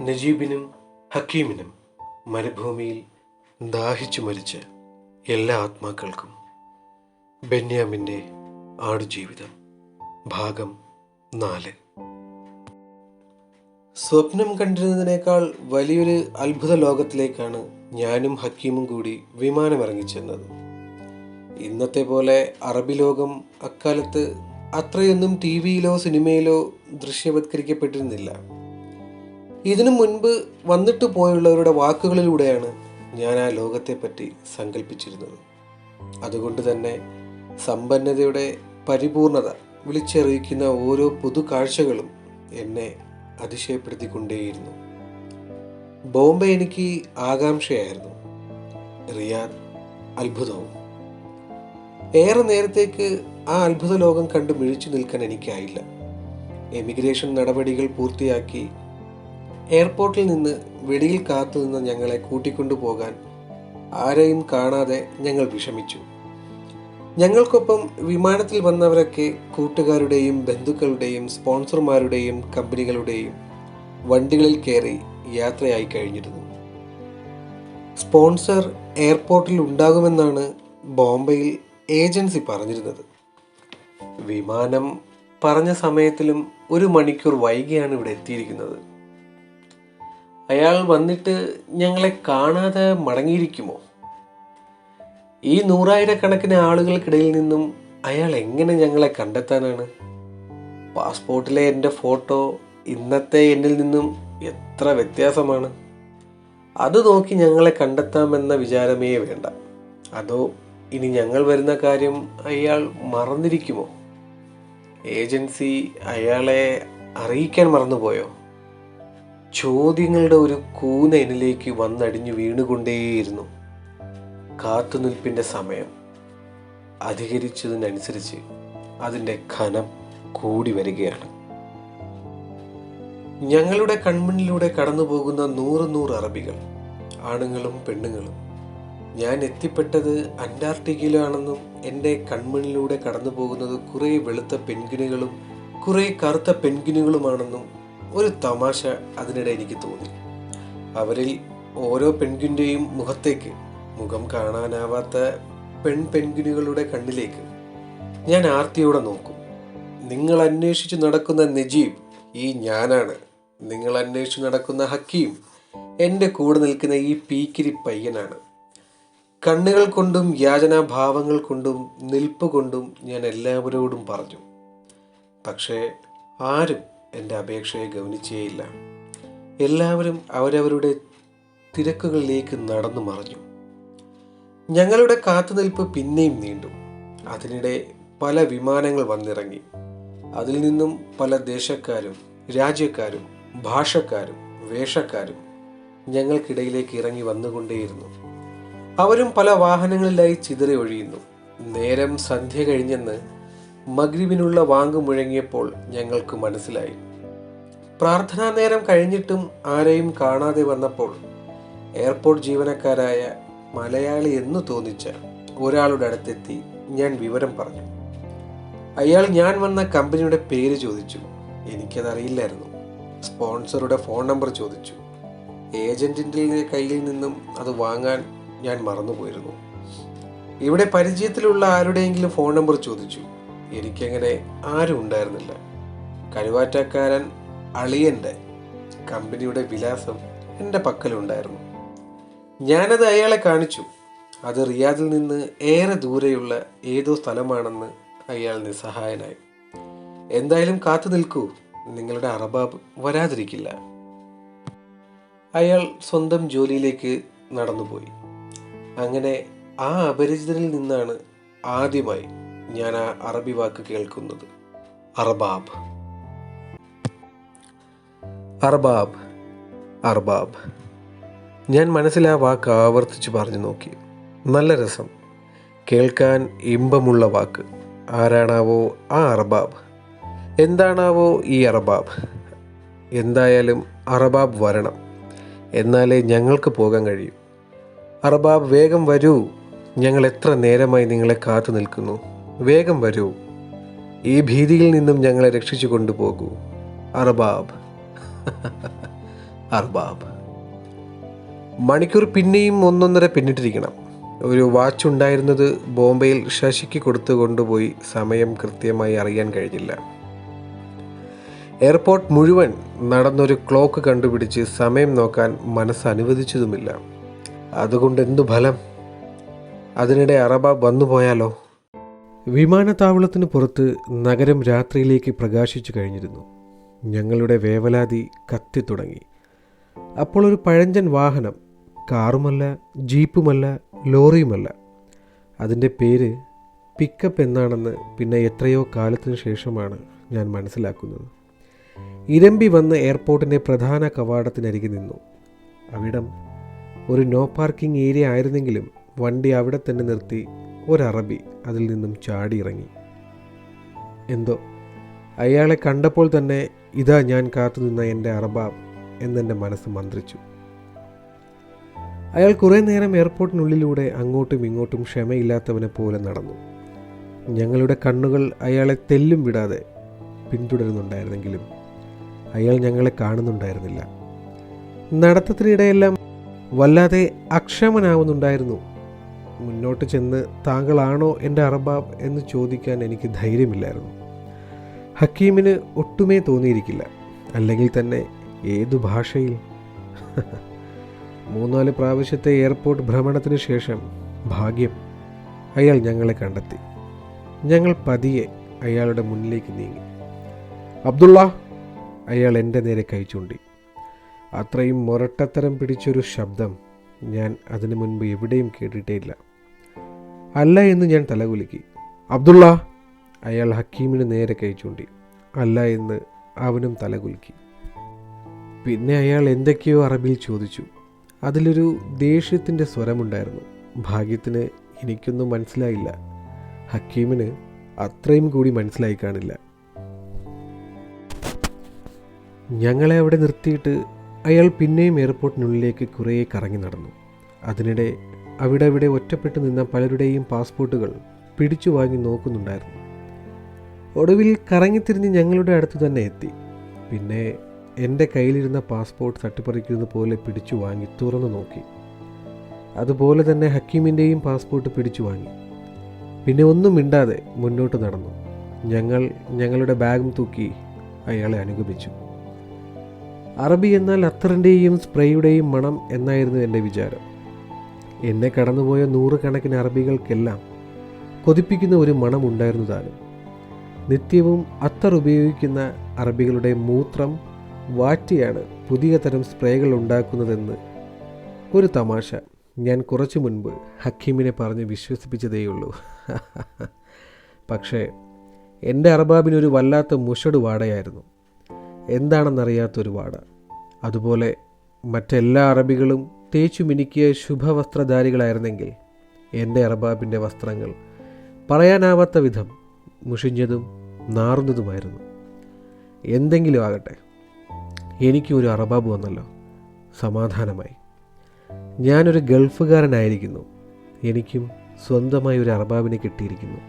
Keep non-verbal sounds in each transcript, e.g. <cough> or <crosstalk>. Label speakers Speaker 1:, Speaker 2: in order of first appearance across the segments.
Speaker 1: നജീബിനും ഹക്കീമിനും മരുഭൂമിയിൽ ദാഹിച്ചു മരിച്ച എല്ലാ ആത്മാക്കൾക്കും ബെന്യാമിന്റെ ആടുജീവിതം ഭാഗം നാല്. സ്വപ്നം കണ്ടിരുന്നതിനേക്കാൾ വലിയൊരു അത്ഭുത ലോകത്തിലേക്കാണ് ഞാനും ഹക്കീമും കൂടി വിമാനമിറങ്ങിച്ചെന്നത്. ഇന്നത്തെ പോലെ അറബി ലോകം അക്കാലത്ത് അത്രയൊന്നും ടി വിയിലോ സിനിമയിലോ ദൃശ്യവത്കരിക്കപ്പെട്ടിരുന്നില്ല. ഇതിനു മുൻപ് വന്നിട്ട് പോയുള്ളവരുടെ വാക്കുകളിലൂടെയാണ് ഞാൻ ആ ലോകത്തെപ്പറ്റി സങ്കല്പിച്ചിരുന്നത് അതുകൊണ്ട് തന്നെ സമ്പന്നതയുടെ പരിപൂർണത വിളിച്ചറിയിക്കുന്ന ഓരോ പുതു കാഴ്ചകളും എന്നെ അതിശയപ്പെടുത്തിക്കൊണ്ടേയിരുന്നു. ബോംബെ എനിക്ക് ആകാംക്ഷയായിരുന്നു. റിയാദ് അത്ഭുതവും. ഏറെ നേരത്തേക്ക് ആ അത്ഭുത ലോകം കണ്ട് മിഴിച്ചു നിൽക്കാൻ എനിക്കായില്ല. എമിഗ്രേഷൻ നടപടികൾ പൂർത്തിയാക്കി എയർപോർട്ടിൽ നിന്ന് വെടിയിൽ കാത്തു നിന്ന് ഞങ്ങളെ കൂട്ടിക്കൊണ്ടുപോകാൻ ആരെയും കാണാതെ ഞങ്ങൾ വിഷമിച്ചു. ഞങ്ങൾക്കൊപ്പം വിമാനത്തിൽ വന്നവരൊക്കെ കൂട്ടുകാരുടെയും ബന്ധുക്കളുടെയും സ്പോൺസർമാരുടെയും കമ്പനികളുടെയും വണ്ടികളിൽ കയറി യാത്രയായി കഴിഞ്ഞിരുന്നു. സ്പോൺസർ എയർപോർട്ടിൽ ഉണ്ടാകുമെന്നാണ് ബോംബെയിൽ ഏജൻസി പറഞ്ഞിരുന്നത്. വിമാനം പറഞ്ഞ സമയത്തിലും ഒരു മണിക്കൂർ വൈകിയാണ് ഇവിടെ എത്തിയിരിക്കുന്നത്. അയാൾ വന്നിട്ട് ഞങ്ങളെ കാണാതെ മടങ്ങിയിരിക്കുമോ? ഈ നൂറായിരക്കണക്കിന് ആളുകൾക്കിടയിൽ നിന്നും അയാൾ എങ്ങനെ ഞങ്ങളെ കണ്ടെത്താനാണ്? പാസ്പോർട്ടിലെ എന്റെ ഫോട്ടോ ഇന്നത്തെ എന്നിൽ നിന്നും എത്ര വ്യത്യാസമാണ്? അത് നോക്കി ഞങ്ങളെ കണ്ടെത്താമെന്ന വിചാരമേ വേണ്ട. അതോ ഇനി ഞങ്ങൾ വരുന്ന കാര്യം അയാൾ മറന്നിരിക്കുമോ? ഏജൻസി അയാളെ അറിയിക്കാൻ മറന്നുപോയോ? ചോദ്യങ്ങളുടെ ഒരു കൂന എന്നിലേക്ക് വന്നടിഞ്ഞു വീണുകൊണ്ടേയിരുന്നു കാത്തുനിൽപ്പിന്റെ സമയം. അധികരിച്ചതിനനുസരിച്ച് അതിന്റെ ഖനം കൂടി വരികയാണ്. ഞങ്ങളുടെ കൺമുന്നിലൂടെ കടന്നു പോകുന്ന നൂറ് നൂറ് അറബികൾ ആണുങ്ങളും പെണ്ണുങ്ങളും ഞാൻ എത്തിപ്പെട്ടത് അന്റാർട്ടിക്കയിലാണെന്നും എന്റെ കൺമുന്നിലൂടെ കടന്നു പോകുന്നത് കുറേ വെളുത്ത പെൻഗിനുകളും കുറേ കറുത്ത പെൻഗിനുകളുമാണെന്നും ഒരു തമാശ അതിനിടെ എനിക്ക് തോന്നി. അവരിൽ ഓരോ പെൻഗിന്റെയും മുഖത്തേക്ക് മുഖം കാണാനാവാത്ത പെൺ പെൻഗിനുകളുടെ കണ്ണിലേക്ക് ഞാൻ ആർത്തിയോടെ നോക്കും. നിങ്ങൾ അന്വേഷിച്ച് നടക്കുന്ന നജീബ് ഈ ഞാനാണ്. നിങ്ങൾ അന്വേഷിച്ച് നടക്കുന്ന ഹക്കീം എന്റെ കൂടെ നിൽക്കുന്ന ഈ പീക്കിരി പയ്യനാണ്. കണ്ണുകൾ കൊണ്ടും യാചനാഭാവങ്ങൾ കൊണ്ടും നിൽപ്പ് കൊണ്ടും ഞാൻ എല്ലാവരോടും പറഞ്ഞു. പക്ഷേ ആരും എന്റെ അപേക്ഷയെ ഗൗനിച്ചേയില്ല എല്ലാവരും അവരവരുടെ തിരക്കുകളിലേക്ക് നടന്നു മറഞ്ഞു. ഞങ്ങളുടെ കാത്തുനിൽപ്പ് പിന്നെയും നീണ്ടു. അതിനിടെ പല വിമാനങ്ങൾ വന്നിറങ്ങി. അതിൽ നിന്നും പല ദേശക്കാരും രാജ്യക്കാരും ഭാഷക്കാരും വേഷക്കാരും ഞങ്ങൾക്കിടയിലേക്ക് ഇറങ്ങി വന്നുകൊണ്ടേയിരുന്നു. അവരും പല വാഹനങ്ങളിലായി ചിതറി ഒഴിയുന്നു. നേരം സന്ധ്യ കഴിഞ്ഞെന്ന് മഗ്രിബിനുള്ള വാങ്ക് മുഴങ്ങിയപ്പോൾ ഞങ്ങൾക്ക് മനസ്സിലായി. പ്രാർത്ഥനാ നേരം കഴിഞ്ഞിട്ടും ആരെയും കാണാതെ വന്നപ്പോൾ എയർപോർട്ട് ജീവനക്കാരായ മലയാളി എന്ന് തോന്നിച്ച ഒരാളുടെ അടുത്തെത്തി ഞാൻ വിവരം പറഞ്ഞു. അയാൾ ഞാൻ വന്ന കമ്പനിയുടെ പേര് ചോദിച്ചു. എനിക്കതറിയില്ലായിരുന്നു. സ്പോൺസറുടെ ഫോൺ നമ്പർ ചോദിച്ചു. ഏജന്റിന്റെ കയ്യിൽ നിന്നും അത് വാങ്ങാൻ ഞാൻ മറന്നുപോയിരുന്നു. ഇവിടെ പരിചയത്തിലുള്ള ആരുടെയെങ്കിലും ഫോൺ നമ്പർ ചോദിച്ചു. എനിക്കങ്ങനെ ആരും ഉണ്ടായിരുന്നില്ല. കരുവാറ്റക്കാരൻ അളിയന്റെ കമ്പനിയുടെ വിലാസം എന്റെ പക്കലുണ്ടായിരുന്നു. ഞാനത് അയാളെ കാണിച്ചു. അത് റിയാദിൽ നിന്ന് ഏറെ ദൂരെയുള്ള ഏതോ സ്ഥലമാണെന്ന് അയാൾ നിസ്സഹായനായി. എന്തായാലും കാത്തു നിൽക്കൂ. നിങ്ങളുടെ അറബാബ് വരാതിരിക്കില്ല. അയാൾ സ്വന്തം ജോലിയിലേക്ക് നടന്നുപോയി. അങ്ങനെ ആ അപരിചിതനിൽ നിന്നാണ് ആദ്യമായി ഞാൻ ആ അറബി വാക്ക് കേൾക്കുന്നത്. അർബാബ്. അർബാബ്. അർബാബ്. ഞാൻ മനസ്സിൽ ആ വാക്ക് ആവർത്തിച്ച് പറഞ്ഞു നോക്കി. നല്ല രസം. കേൾക്കാൻ ഇമ്പമുള്ള വാക്ക്. ആരാണാവോ ആ അർബാബ്. എന്താണാവോ ഈ അർബാബ്. എന്തായാലും അറബാബ് വരണം. എന്നാലേ ഞങ്ങൾക്ക് പോകാൻ കഴിയൂ. അറബാബ് വേഗം വരൂ. ഞങ്ങൾ എത്ര നേരമായി നിങ്ങളെ കാത്തു നിൽക്കുന്നു. വേഗം വരൂ. ഈ ഭീതിയിൽ നിന്നും ഞങ്ങളെ രക്ഷിച്ചു കൊണ്ടുപോകൂ. അർബാബ്. അർബാബ്. മണിക്കൂർ പിന്നെയും ഒന്നൊന്നര പിന്നിട്ടിരിക്കണം. ഒരു വാച്ച് ഉണ്ടായിരുന്നത് ബോംബെയിൽ ശശിക്ക് കൊടുത്തു കൊണ്ടുപോയി സമയം കൃത്യമായി അറിയാൻ കഴിഞ്ഞില്ല. എയർപോർട്ട് മുഴുവൻ നടന്നൊരു ക്ലോക്ക് കണ്ടുപിടിച്ച് സമയം നോക്കാൻ മനസ്സ് അനുവദിച്ചതുമില്ല. അതുകൊണ്ട് എന്തു ഫലം? അതിനിടെ അറബ വന്നുപോയാലോ? വിമാനത്താവളത്തിന് പുറത്ത് നഗരം രാത്രിയിലേക്ക് പ്രകാശിച്ചു കഴിഞ്ഞിരുന്നു. ഞങ്ങളുടെ വേവലാതി കത്തിത്തുടങ്ങി അപ്പോൾ ഒരു പഴഞ്ചൻ വാഹനം കാറുമല്ല ജീപ്പുമല്ല ലോറിയുമല്ല. അതിന്റെ പേര് പിക്കപ്പ് എന്നാണെന്ന് പിന്നെ എത്രയോ കാലത്തിന് ശേഷമാണ് ഞാൻ മനസ്സിലാക്കുന്നത്. ഇരമ്പി വന്ന് എയർപോർട്ടിന്റെ പ്രധാന കവാടത്തിനരികെ നിന്നു. അവിടം ഒരു നോ പാർക്കിംഗ് ഏരിയ ആയിരുന്നെങ്കിലും വണ്ടി അവിടെ തന്നെ നിർത്തി ഒരറബി അതിൽ നിന്നും ചാടിയിറങ്ങി. എന്തോ അയാളെ കണ്ടപ്പോൾ തന്നെ ഇതാ ഞാൻ കാത്തുനിന്ന എന്റെ അറബാബ് എന്നെന്റെ മനസ്സ് മന്ത്രിച്ചു. അയാൾ കുറേ നേരം എയർപോർട്ടിനുള്ളിലൂടെ അങ്ങോട്ടും ഇങ്ങോട്ടും ക്ഷമയില്ലാത്തവനെ പോലെ നടന്നു. ഞങ്ങളുടെ കണ്ണുകൾ അയാളെ തെല്ലും വിടാതെ പിന്തുടരുന്നുണ്ടായിരുന്നെങ്കിലും അയാൾ ഞങ്ങളെ കാണുന്നുണ്ടായിരുന്നില്ല. നടത്തത്തിനിടെയെല്ലാം വല്ലാതെ അക്ഷമനാവുന്നുണ്ടായിരുന്നു മുന്നോട്ട് ചെന്ന് താങ്കളാണോ എന്റെ അറബാബ് എന്ന് ചോദിക്കാൻ എനിക്ക് ധൈര്യമില്ലായിരുന്നു. ഹക്കീമിന് ഒട്ടുമേ തോന്നിയിരിക്കില്ല. അല്ലെങ്കിൽ തന്നെ ഏതു ഭാഷയിൽ? മൂന്നാൽ പ്രാവശ്യത്തെ എയർപോർട്ട് ഭ്രമണത്തിന് ശേഷം ഭാഗ്യം അയാൾ ഞങ്ങളെ കണ്ടെത്തി. ഞങ്ങൾ പതിയെ അയാളുടെ മുന്നിലേക്ക് നീങ്ങി. അബ്ദുള്ള അയാൾ എന്റെ നേരെ കൈ ചൂണ്ടി. അത്രയും മുരട്ടത്തരം പിടിച്ചൊരു ശബ്ദം ഞാൻ അതിനു മുൻപ് എവിടെയും കേട്ടിട്ടേയില്ല. അല്ല എന്ന് ഞാൻ തലകുലുക്കി. അബ്ദുള്ള അയാൾ ഹക്കീമിന് നേരെ കൈ ചൂണ്ടി. അല്ല എന്ന് അവനും തലകുലുക്കി. പിന്നെ അയാൾ എന്തൊക്കെയോ അറബിയിൽ ചോദിച്ചു. അതിലൊരു ദേഷ്യത്തിന്റെ സ്വരമുണ്ടായിരുന്നു. ഭാഗ്യത്തിന് എനിക്കൊന്നും മനസ്സിലായില്ല. ഹക്കീമിന് അത്രയും കൂടി മനസ്സിലായി കാണില്ല. ഞങ്ങളെ അവിടെ നിർത്തിയിട്ട് അയാൾ പിന്നെയും എയർപോർട്ടിനുള്ളിലേക്ക് കുറേ കറങ്ങി നടന്നു. അതിനിടെ അവിടെ ഇവിടെ ഒറ്റപ്പെട്ടു നിന്ന പലരുടെയും പാസ്പോർട്ടുകൾ പിടിച്ചു വാങ്ങി നോക്കുന്നുണ്ടായിരുന്നു. ഒടുവിൽ കറങ്ങിത്തിരിഞ്ഞ് ഞങ്ങളുടെ അടുത്ത് തന്നെ എത്തി. പിന്നെ എന്റെ കയ്യിലിരുന്ന പാസ്പോർട്ട് തട്ടിപ്പറിക്കുന്നത് പോലെ പിടിച്ചു വാങ്ങി തുറന്നു നോക്കി. അതുപോലെ തന്നെ ഹക്കീമിന്റെയും പാസ്പോർട്ട് പിടിച്ചു വാങ്ങി. പിന്നെ ഒന്നും മിണ്ടാതെ മുന്നോട്ട് നടന്നു. ഞങ്ങൾ ഞങ്ങളുടെ ബാഗും തൂക്കി അയാളെ അനുഗമിച്ചു. അറബി എന്നാൽ അത്തറിന്റെയും സ്പ്രേയുടെയും മണം എന്നായിരുന്നു എന്റെ വിചാരം. എന്നെ കടന്നുപോയ നൂറുകണക്കിന് അറബികൾക്കെല്ലാം കൊതിപ്പിക്കുന്ന ഒരു മണമുണ്ടായിരുന്നു താനും. നിത്യവും അത്തർ ഉപയോഗിക്കുന്ന അറബികളുടെ മൂത്രം വാറ്റിയാണ് പുതിയ തരം സ്പ്രേകൾ ഉണ്ടാക്കുന്നതെന്ന് ഒരു തമാശ. ഞാൻ കുറച്ചു മുൻപ് ഹക്കീമിനെ പറഞ്ഞ് വിശ്വസിപ്പിച്ചതേയുള്ളൂ. <laughs> പക്ഷേ എന്റെ അറബാബിനൊരു വല്ലാത്ത മുഷട് വാടയായിരുന്നു. എന്താണെന്നറിയാത്തൊരു വാട. അതുപോലെ മറ്റെല്ലാ അറബികളും തേച്ചു മിനുക്കിയ ശുഭവസ്ത്രധാരികളായിരുന്നെങ്കിൽ എന്റെ അറബാബിന്റെ വസ്ത്രങ്ങൾ പറയാനാവാത്ത വിധം മുഷിഞ്ഞതും നാറുന്നതുമായിരുന്നു. എന്തെങ്കിലും ആകട്ടെ എനിക്കും ഒരു അറബാബ് വന്നല്ലോ. സമാധാനമായി. ഞാനൊരു ഗൾഫുകാരനായിരിക്കുന്നു. എനിക്കും സ്വന്തമായി ഒരു അറബാബിനെ കിട്ടിയിരിക്കുന്നു.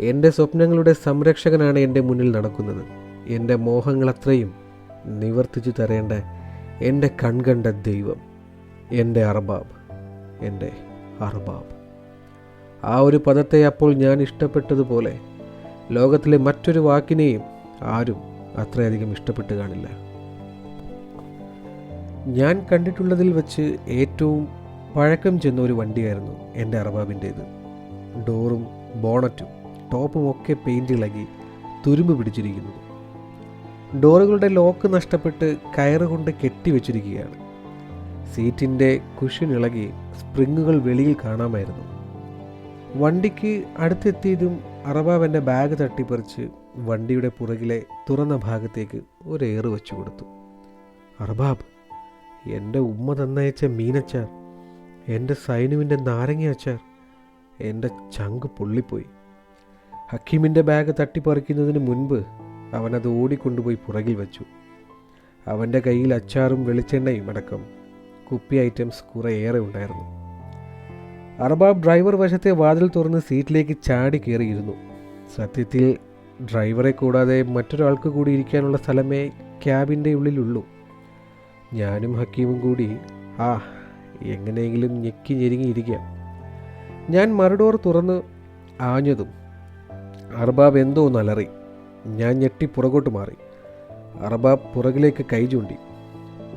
Speaker 1: എന്റെ സ്വപ്നങ്ങളുടെ സംരക്ഷകനാണ് എന്റെ മുന്നിൽ നടക്കുന്നത്. എന്റെ മോഹങ്ങളത്രയും നിവർത്തിച്ചു തരേണ്ട എന്റെ കൺകണ്ട ദൈവം. എന്റെ അർബാബ് എന്റെ അർബാബ്. ആ ഒരു പദത്തെ അപ്പോൾ ഞാൻ ഇഷ്ടപ്പെട്ടതുപോലെ ലോകത്തിലെ മറ്റൊരു വാക്കിനെയും ആരും അത്രയധികം ഇഷ്ടപ്പെട്ട് കാണില്ല. ഞാൻ കണ്ടിട്ടുള്ളതിൽ വെച്ച് ഏറ്റവും പഴക്കം ചെന്ന ഒരു വണ്ടിയായിരുന്നു എന്റെ അറബാബിന്റേത് ഡോറും ബോണറ്റും ടോപ്പും ഒക്കെ പെയിന്റ് ഇളകി തുരുമ്പ് പിടിച്ചിരിക്കുന്നു ഡോറുകളുടെ ലോക്ക് നഷ്ടപ്പെട്ട് കയറുകൊണ്ട് കെട്ടിവെച്ചിരിക്കുകയാണ് സീറ്റിന്റെ കുഷിനിളകി ഇളകി സ്പ്രിങ്ങുകൾ വെളിയിൽ കാണാമായിരുന്നു. വണ്ടിക്ക് അടുത്തെത്തിയതും അറബാബ് ബാഗ് തട്ടിപ്പറിച്ച് വണ്ടിയുടെ പുറകിലെ തുറന്ന ഭാഗത്തേക്ക് ഒരു വെച്ചു കൊടുത്തു. അറബാബ് എന്റെ ഉമ്മ തന്നയച്ച മീനച്ചാർ എന്റെ സൈനുവിന്റെ നാരങ്ങ അച്ചാർ എന്റെ ചങ്ക് പൊള്ളിപ്പോയി. ഹക്കീമിന്റെ ബാഗ് തട്ടിപ്പറിക്കുന്നതിന് മുൻപ് അവനത് ഓടിക്കൊണ്ടുപോയി പുറകിൽ വെച്ചു. അവന്റെ കയ്യിൽ അച്ചാറും വെളിച്ചെണ്ണയും അടക്കം കുപ്പി ഐറ്റംസ് കുറേയേറെ ഉണ്ടായിരുന്നു. അർബാബ് ഡ്രൈവർ വശത്തെ വാതിൽ തുറന്ന് സീറ്റിലേക്ക് ചാടി കയറിയിരുന്നു. സത്യത്തിൽ ഡ്രൈവറെ കൂടാതെ മറ്റൊരാൾക്ക് കൂടി ഇരിക്കാനുള്ള സ്ഥലമേ ക്യാബിന്റെ ഉള്ളിലുള്ളൂ. ഞാനും ഹക്കീമും കൂടി ആ എങ്ങനെയെങ്കിലും ഞെക്കി ഞെരുങ്ങിയിരിക്കാം ഞാൻ മറുഡോർ തുറന്ന് ആഞ്ഞതും അർബാബ് എന്തോ നലറി ഞാൻ ഞെട്ടി പുറകോട്ട് മാറി. അർബാബ് പുറകിലേക്ക് കൈ ചൂണ്ടി.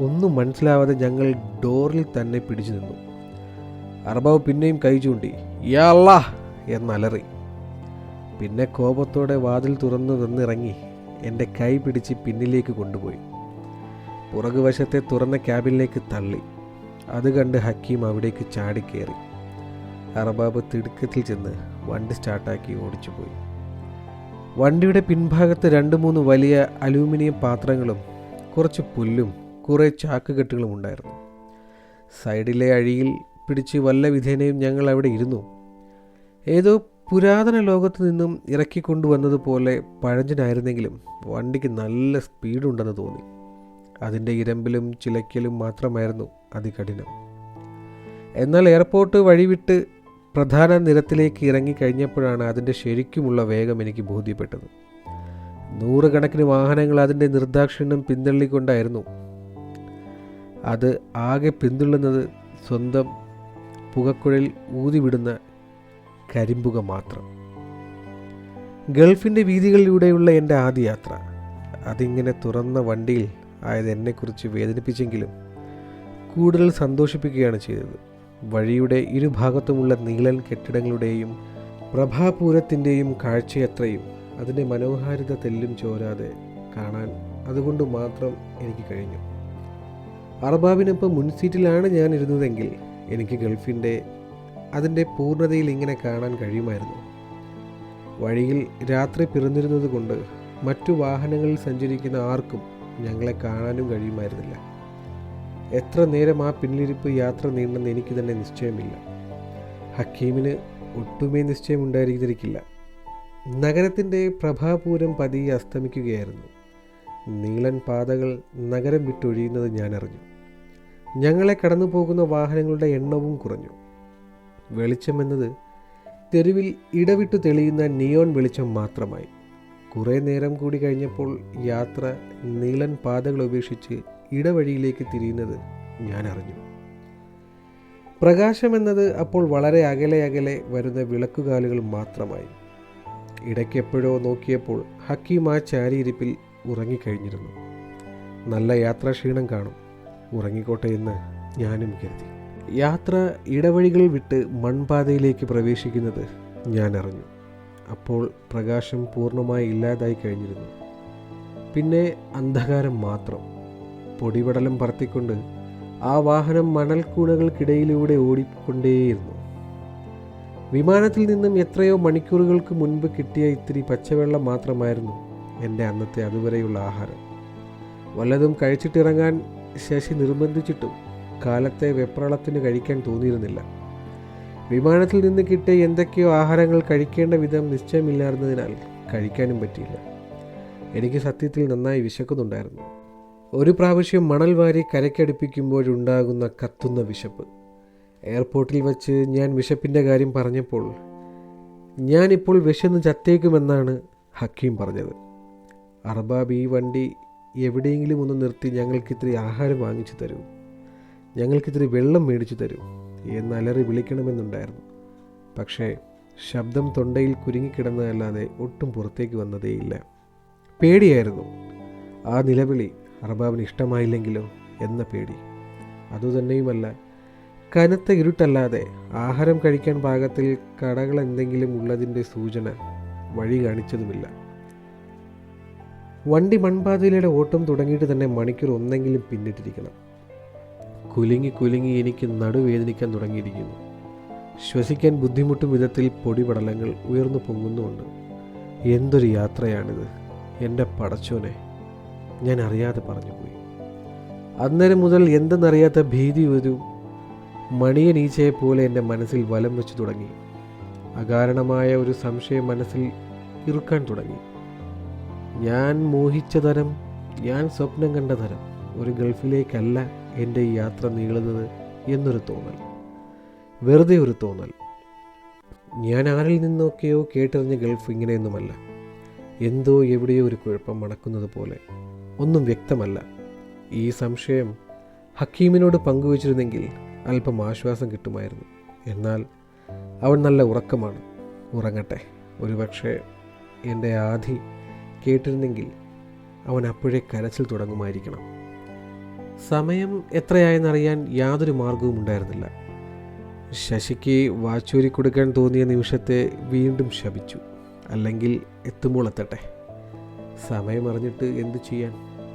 Speaker 1: ഒന്നും മനസ്സിലാവാതെ ഞങ്ങൾ ഡോറിൽ തന്നെ പിടിച്ചു നിന്നു. അർബാബ് പിന്നെയും കൈ ചൂണ്ടി യാള്ളാ എന്നലറി. പിന്നെ കോപത്തോടെ വാതിൽ തുറന്നു നിന്നിറങ്ങി എന്റെ കൈ പിടിച്ച് പിന്നിലേക്ക് കൊണ്ടുപോയി. പുറകുവശത്തെ തുറന്ന ക്യാബിനിലേക്ക് തള്ളി. അത് കണ്ട് ഹക്കീം അവിടേക്ക് ചാടിക്കേറി. അറബാബ് തിടുക്കത്തിൽ ചെന്ന് വണ്ടി സ്റ്റാർട്ടാക്കി ഓടിച്ചു പോയി വണ്ടിയുടെ പിൻഭാഗത്ത് രണ്ട് മൂന്ന് വലിയ അലൂമിനിയം പാത്രങ്ങളും കുറച്ച് പുല്ലും കുറേ ചാക്കുകെട്ടുകളും ഉണ്ടായിരുന്നു. സൈഡിലെ അഴിയിൽ പിടിച്ച് വല്ല വിധേനയും ഞങ്ങൾ അവിടെ ഇരുന്നു. ഏതോ പുരാതന ലോകത്ത് നിന്നും ഇറക്കിക്കൊണ്ടുവന്നതുപോലെ പഴഞ്ചനായിരുന്നെങ്കിലും വണ്ടിക്ക് നല്ല സ്പീഡുണ്ടെന്ന് തോന്നി. അതിന്റെ ഇരമ്പിലും ചിലയ്ക്കലും മാത്രമായിരുന്നു അതികഠിനം. എന്നാൽ എയർപോർട്ട് വഴിവിട്ട് പ്രധാന നിരത്തിലേക്ക് ഇറങ്ങിക്കഴിഞ്ഞപ്പോഴാണ് അതിന്റെ ശരിക്കുമുള്ള വേഗം എനിക്ക് ബോധ്യപ്പെട്ടത്. നൂറുകണക്കിന് വാഹനങ്ങൾ അതിന്റെ നിർദാക്ഷിണ്യം പിന്തള്ളിക്കൊണ്ടായിരുന്നു അത് ആകെ പിന്തുള്ളുന്നത് സ്വന്തം പുകക്കുഴൽ ഊതിവിടുന്ന കരിമ്പുക മാത്രം. ഗൾഫിന്റെ വീതികളിലൂടെയുള്ള എന്റെ ആദ്യ യാത്ര അതിങ്ങനെ തുറന്ന വണ്ടിയിൽ ആയത് എന്നെക്കുറിച്ച് വേദനിപ്പിച്ചെങ്കിലും കൂടുതൽ സന്തോഷിപ്പിക്കുകയാണ് ചെയ്തത്. വഴിയുടെ ഇരുഭാഗത്തുമുള്ള നീളൻ കെട്ടിടങ്ങളുടെയും പ്രഭാപൂരത്തിന്റെയും കാഴ്ചയത്രയും അതിന്റെ മനോഹാരിത തെല്ലും ചോരാതെ കാണാൻ അതുകൊണ്ട് മാത്രം എനിക്ക് കഴിഞ്ഞു. അറബാബിനൊപ്പം മുൻസീറ്റിലാണ് ഞാൻ ഇരുന്നതെങ്കിൽ എനിക്ക് ഗൾഫിന്റെ അതിന്റെ പൂർണതയിൽ ഇങ്ങനെ കാണാൻ കഴിയുമായിരുന്നു. വഴിയിൽ രാത്രി പിറന്നിരുന്നത് കൊണ്ട് മറ്റു വാഹനങ്ങളിൽ സഞ്ചരിക്കുന്ന ആർക്കും ഞങ്ങളെ കാണാനും കഴിയുമായിരുന്നില്ല. എത്ര നേരം ആ പിന്നിലിരിപ്പ് യാത്ര നീണ്ടെന്ന് എനിക്ക് തന്നെ നിശ്ചയമില്ല. ഹക്കീമിന് ഒട്ടുമേ നിശ്ചയമുണ്ടായിരിക്കില്ല നഗരത്തിന്റെ പ്രഭാപൂരം പതിയെ അസ്തമിക്കുകയായിരുന്നു. നീളൻ പാതകൾ നഗരം വിട്ടൊഴിയുന്നത് ഞാൻ അറിഞ്ഞു. ഞങ്ങളെ കടന്നു പോകുന്ന വാഹനങ്ങളുടെ എണ്ണവും കുറഞ്ഞു. വെളിച്ചമെന്നത് തെരുവിൽ ഇടവിട്ടു തെളിയുന്ന നിയോൺ വെളിച്ചം മാത്രമായി. കുറേ നേരം കൂടി കഴിഞ്ഞപ്പോൾ യാത്ര നീളൻ പാതകൾ ഉപേക്ഷിച്ച് ഇടവഴിയിലേക്ക് തിരിയുന്നത് ഞാൻ അറിഞ്ഞു. പ്രകാശമെന്നത് അപ്പോൾ വളരെ അകലെ അകലെ വരുന്ന വിളക്കുകാലുകൾ മാത്രമായി. ഇടയ്ക്കെപ്പോഴോ നോക്കിയപ്പോൾ ഹക്കീം ആ ചാരിയിരിപ്പിൽ ഉറങ്ങിക്കഴിഞ്ഞിരുന്നു. നല്ല യാത്രാക്ഷീണം കാണും. ഉറങ്ങിക്കോട്ടെ എന്ന് ഞാനും കരുതി. യാത്ര ഇടവഴികൾ വിട്ട് മൺപാതയിലേക്ക് പ്രവേശിക്കുന്നത് ഞാൻ അറിഞ്ഞു. അപ്പോൾ പ്രകാശം പൂർണമായി ഇല്ലാതായി കഴിഞ്ഞിരുന്നു. പിന്നെ അന്ധകാരം മാത്രം. പൊടിപടലം പറത്തിക്കൊണ്ട് ആ വാഹനം മണൽക്കൂണകൾക്കിടയിലൂടെ ഓടിക്കൊണ്ടേയിരുന്നു. വിമാനത്തിൽ നിന്നും എത്രയോ മണിക്കൂറുകൾക്ക് മുൻപ് കിട്ടിയ ഇത്തിരി പച്ചവെള്ളം മാത്രമായിരുന്നു എന്റെ അന്നത്തെ അതുവരെയുള്ള ആഹാരം. വല്ലതും കഴിച്ചിട്ടിറങ്ങാൻ ശശി നിർബന്ധിച്ചിട്ടും കാലത്തെ വെപ്രളത്തിന് കഴിക്കാൻ തോന്നിയിരുന്നില്ല. വിമാനത്തിൽ നിന്ന് കിട്ടിയ എന്തൊക്കെയോ ആഹാരങ്ങൾ കഴിക്കേണ്ട വിധം നിശ്ചയമില്ലായിരുന്നതിനാൽ കഴിക്കാനും പറ്റിയില്ല. എനിക്ക് സത്യത്തിൽ നന്നായി വിശക്കുന്നുണ്ടായിരുന്നു. ഒരു പ്രാവശ്യം മണൽ വാരി കരയ്ക്കടുപ്പിക്കുമ്പോഴുണ്ടാകുന്ന കത്തുന്ന വിശപ്പ്. എയർപോർട്ടിൽ വച്ച് ഞാൻ വിശപ്പിന്റെ കാര്യം പറഞ്ഞപ്പോൾ ഞാനിപ്പോൾ വിശന്ന് ചത്തേക്കുമെന്നാണ് ഹക്കീം പറഞ്ഞത്. അർബാബ് ഈ വണ്ടി എവിടെയെങ്കിലും ഒന്ന് നിർത്തി ഞങ്ങൾക്കിത്തിരി ആഹാരം വാങ്ങിച്ചു തരൂ. ഞങ്ങൾക്കിത്തിരി വെള്ളം മേടിച്ചു തരൂ എന്ന് അലറി വിളിക്കണമെന്നുണ്ടായിരുന്നു. പക്ഷേ ശബ്ദം തൊണ്ടയിൽ കുരുങ്ങിക്കിടന്നതല്ലാതെ ഒട്ടും പുറത്തേക്ക് വന്നതേയില്ല. പേടിയായിരുന്നു. ആ നിലവിളി അർബാബിന് ഇഷ്ടമായില്ലെങ്കിലോ എന്ന പേടി. അതുതന്നെയുമല്ല കനത്ത ഇരുട്ടല്ലാതെ ആഹാരം കഴിക്കാൻ പാകത്തിൽ കടകൾ എന്തെങ്കിലും ഉള്ളതിന്റെ സൂചന വഴി കാണിച്ചതുമില്ല. വണ്ടി മൺപാതയിലൂടെ ഓട്ടം തുടങ്ങിയിട്ട് തന്നെ മണിക്കൂർ ഒന്നെങ്കിലും പിന്നിട്ടിരിക്കണം. കുലുങ്ങി കുലുങ്ങി എനിക്ക് നടുവേദനിക്കാൻ തുടങ്ങിയിരിക്കുന്നു. ശ്വസിക്കാൻ ബുദ്ധിമുട്ടും വിധത്തിൽ പൊടിപടലങ്ങൾ ഉയർന്നു പൊങ്ങുന്നുമുണ്ട്. എന്തൊരു യാത്രയാണിത്. എന്റെ പടച്ചോനെ ഞാൻ അറിയാതെ പറഞ്ഞു പോയി അന്നേരം മുതൽ എന്തെന്നറിയാത്ത ഭീതി ഒരു മണിയനീച്ചയെ പോലെ എന്റെ മനസ്സിൽ വലം വെച്ചു തുടങ്ങി. അകാരണമായ ഒരു സംശയം മനസ്സിൽ ഇറുക്കാൻ തുടങ്ങി. ഞാൻ മോഹിച്ച തരം ഞാൻ സ്വപ്നം കണ്ട തരം ഒരു ഗൾഫിലേക്കല്ല എന്റെ ഈ യാത്ര നീളുന്നത് എന്നൊരു തോന്നൽ. വെറുതെ ഒരു തോന്നൽ. ഞാൻ ആരിൽ നിന്നൊക്കെയോ കേട്ടറിഞ്ഞ ഗൾഫ് ഇങ്ങനെയൊന്നുമല്ല. എന്തോ എവിടെയോ ഒരു കുഴപ്പം മണക്കുന്നത് പോലെ. ഒന്നും വ്യക്തമല്ല. ഈ സംശയം ഹക്കീമിനോട് പങ്കുവച്ചിരുന്നെങ്കിൽ അല്പം ആശ്വാസം കിട്ടുമായിരുന്നു. എന്നാൽ അവൻ നല്ല ഉറക്കമാണ്. ഉറങ്ങട്ടെ. ഒരുപക്ഷെ എന്റെ ആധി കേട്ടിരുന്നെങ്കിൽ അവൻ അപ്പോഴേ കരച്ചിൽ തുടങ്ങുമായിരിക്കണം. സമയം എത്രയായെന്നറിയാൻ യാതൊരു മാർഗവും ഉണ്ടായിരുന്നില്ല. ശശിക്ക് വാച്ചൂരി കൊടുക്കാൻ തോന്നിയ നിമിഷത്തെ വീണ്ടും ശപിച്ചു. അല്ലെങ്കിൽ എത്തുമ്പോൾ എത്തട്ടെ. സമയം അറിഞ്ഞിട്ട് എന്തു ചെയ്യാൻ?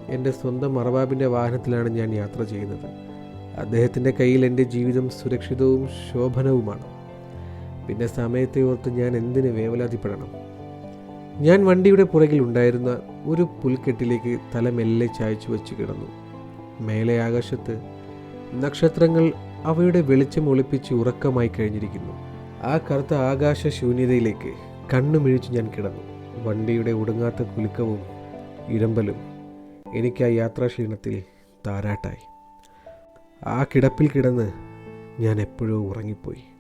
Speaker 1: എന്റെ സ്വന്തം മറവാബിന്റെ വാഹനത്തിലാണ് ഞാൻ യാത്ര ചെയ്യുന്നത്. അദ്ദേഹത്തിന്റെ കയ്യിൽ എന്റെ ജീവിതം സുരക്ഷിതവും ശോഭനവുമാണ്. പിന്നെ സമയത്തെ ഓർത്ത് ഞാൻ എന്തിന് വേവലാതിപ്പെടണം? ഞാൻ വണ്ടിയുടെ പുറകിൽ ഉണ്ടായിരുന്ന ഒരു പുൽക്കെട്ടിലേക്ക് തല മെല്ലെ ചായച്ചു വെച്ച് കിടന്നു. മേലെ ആകാശത്ത് നക്ഷത്രങ്ങൾ അവയുടെ വെളിച്ചം ഒളിപ്പിച്ച് ഉറക്കമായി കഴിഞ്ഞിരിക്കുന്നു. ആ കറുത്ത ആകാശ ശൂന്യതയിലേക്ക് കണ്ണുമിഴിച്ച് ഞാൻ കിടന്നു. വണ്ടിയുടെ ഒടുങ്ങാത്ത കുലുക്കവും ഇരമ്പലും എനിക്ക് ആ യാത്രാക്ഷീണത്തിൽ താരാട്ടായി. ആ കിടപ്പിൽ കിടന്ന് ഞാൻ എപ്പോഴോ ഉറങ്ങിപ്പോയി.